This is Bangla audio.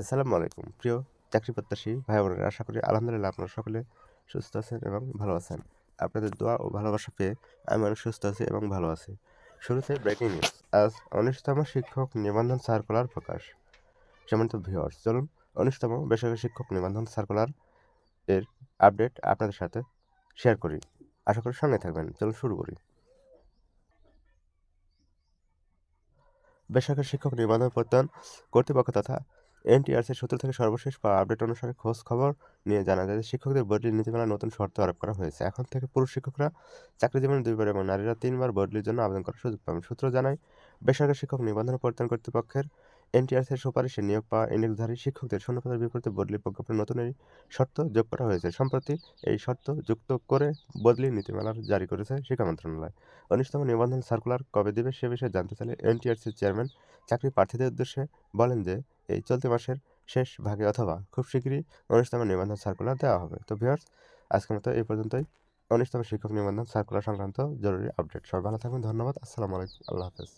আসসালামু আলাইকুম। প্রিয় চাকরি প্রত্যাশী ভাই বোনেরা আশা করি আলহামদুলিল্লাহ আপনারা সকলে সুস্থ আছেন এবং ভালো আছেন। আপনাদের দোয়া ও ভালোবাসা পেয়ে আমি অনেক সুস্থ আছি এবং ভালো আছি। শুরুতে ব্রেকিং নিউজ আজ উনিশতম শিক্ষক নিবন্ধন সার্কুলার প্রকাশ। সম্মানিত ভিওয়ার্স চলুন উনিশতম বেসরকারি শিক্ষক নিবন্ধন সার্কুলার এর আপডেট আপনাদের সাথে শেয়ার করি। আশা করি সঙ্গে থাকবেন। চলুন শুরু করি। বেসরকারি শিক্ষক নিবন্ধন প্রত্যয়ন কর্তৃপক্ষ তথা এনটিআরসির সূত্র থেকে সর্বশেষ পাওয়া আপডেট অনুসারে খোঁজ খবর নিয়ে জানা যায় যে শিক্ষকদের বদলির নীতিমালা নতুন শর্ত আরোপ করা হয়েছে। এখন থেকে পুরুষ শিক্ষকরা চাকরি জীবনে দুইবার এবং নারীরা তিনবার বদলির জন্য আবেদন করার সুযোগ পাবেন। সূত্র জানায়, বেসরকারি শিক্ষক নিবন্ধন প্রত্যয়ন কর্তৃপক্ষের এনটিআরসির সুপারিশে নিয়োগ পাওয়া ইন্ডেক্সধারী শিক্ষকদের শূন্যপদের বিপরীতে বদলি প্রজ্ঞাপনে নতুন এই শর্ত যোগ করা হয়েছে। সম্প্রতি এই শর্ত যুক্ত করে বদলি নীতিমালার জারি করেছে শিক্ষা মন্ত্রণালয়। উনিশতম নিবন্ধন সার্কুলার কবে দেবে সে বিষয়ে জানতে চাইলে এনটিআরসির চেয়ারম্যান চাকরি প্রার্থীদের উদ্দেশ্যে বলেন যে এই চলতি মাসের শেষ ভাগে অথবা খুব শীঘ্রই উনিশতম নিবন্ধন সার্কুলার দেওয়া হবে। তো ভিউয়ার্স আজকের মতো এই পর্যন্তই। উনিশতম শিক্ষক নিবন্ধন সার্কুলার সংক্রান্ত জরুরি আপডেট সবাই ভালো থাকবেন ধন্যবাদ। আসসালামু আলাইকুম, আল্লাহ হাফেজ।